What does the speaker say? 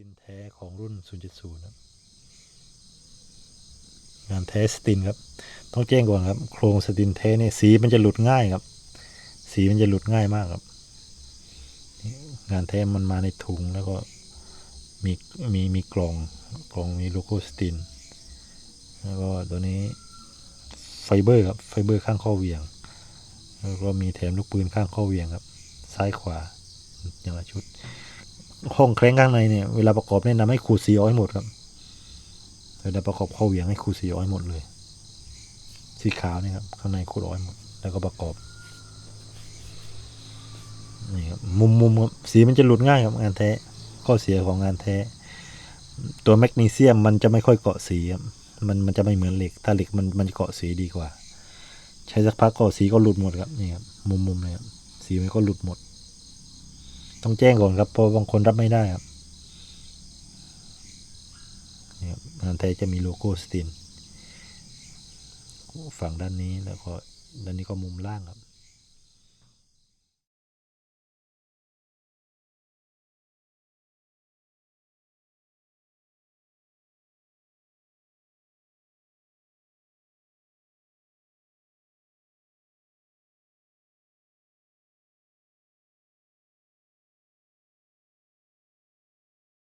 ตินแท้ของรุ่น0.0ครับงานแท้สตินครับ ต้องแจ้งก่อนครับ โครงสตินแท้เนี่ยสีมันจะหลุดง่ายครับ สีมันจะหลุดง่ายมากครับ งานแท้มันมาในถุงแล้วก็มีมีมีกล่องกล่องมีโลโก้สติน แล้วก็ตัวนี้ไฟเบอร์ครับไฟเบอร์ข้างข้อเหวียง แล้วก็มีแถมลูกปืนข้างข้อเหวียงครับ ซ้ายขวาอย่างละชุด ห้องแคร้งข้างในเนี่ยเวลาประกอบแนะนำให้ขูดสีออกให้หมดครับเวลาประกอบข้อเหวี่ยงให้ขูดสีออกให้หมดเลย สีขาวนี่ครับข้างในขูดออกให้หมด แล้วก็ประกอบนี่ครับมุมมุมครับสีมันจะหลุดง่ายครับงานแท้ข้อเสียของงานแท้ ตัวแมกนีเซียมมันจะไม่ค่อยเกาะสีครับมันมันจะไม่เหมือนเหล็ก ถ้าเหล็กมันมันเกาะสีดีกว่า ใช้สักพักก็สีก็หลุดหมดครับนี่ครับมุมมุมเลยครับสีมันก็หลุดหมด ต้องแจ้งก่อนครับเพราะบางคนรับไม่ได้ครับนี่ครับงานไทยจะมีโลโก้สตินฝั่งด้านนี้แล้วก็ด้านนี้ก็มุมล่างครับ